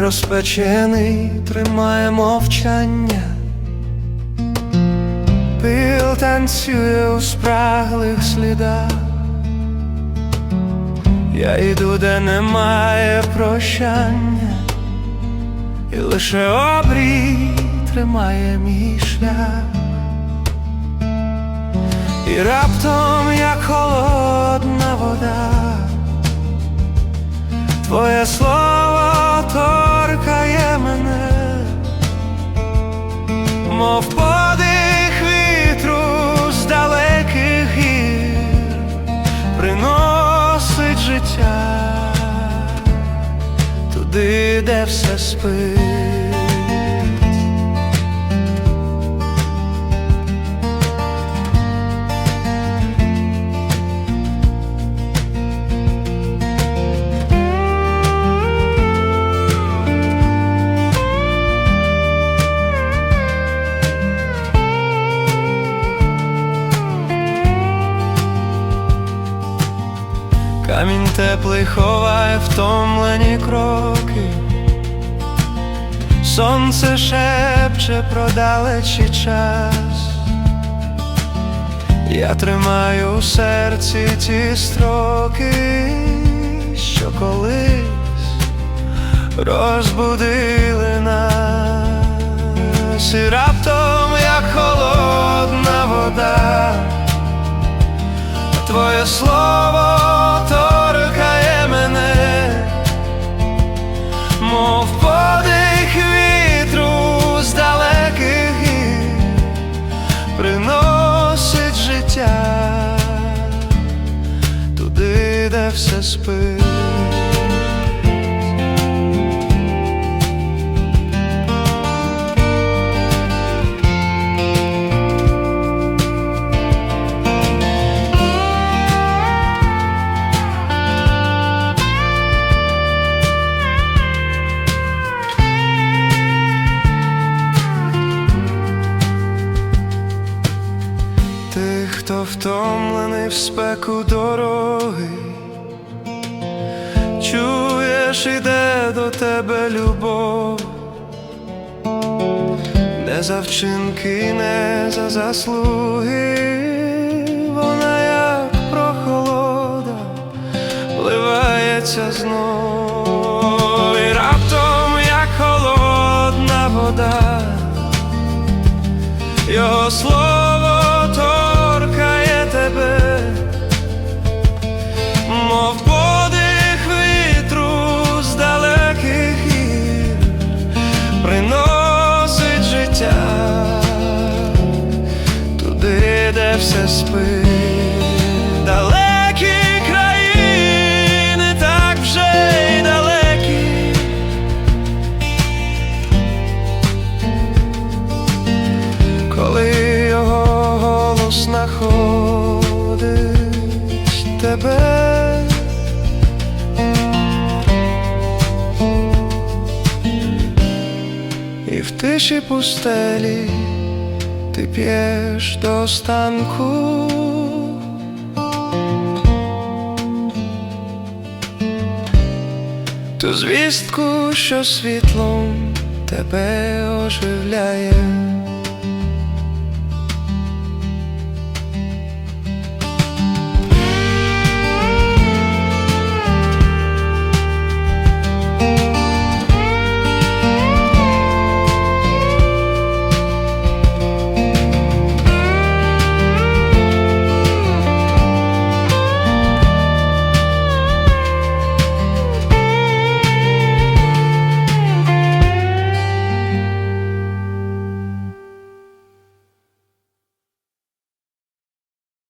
розпечений, тримає мовчання, пил танцює у спраглих слідах. Я йду, де немає прощання, і лише обрій тримає мій шлях. І раптом, як холодна вода, твоє слово мов подих вітру з далеких гір, приносить життя туди, де все спить. Камінь теплий ховає втомлені кроки, сонце шепче про далечий час. Я тримаю у серці ті строки, що колись розбудили нас, і раптом, як холодна вода. Твоє слово все спить. Хто втомлений в спеку дороги, чуєш, іде до тебе любов, не за вчинки, не за заслуги, вона як прохолода, вливається знов, і раптом, як холодна вода. Його слово де все спить. Далекі країни, так вже й далекі. коли його голос знаходить тебе. Тиші пустелі ти п'єш до останку. Ту звістку, що світлом тебе оживляє.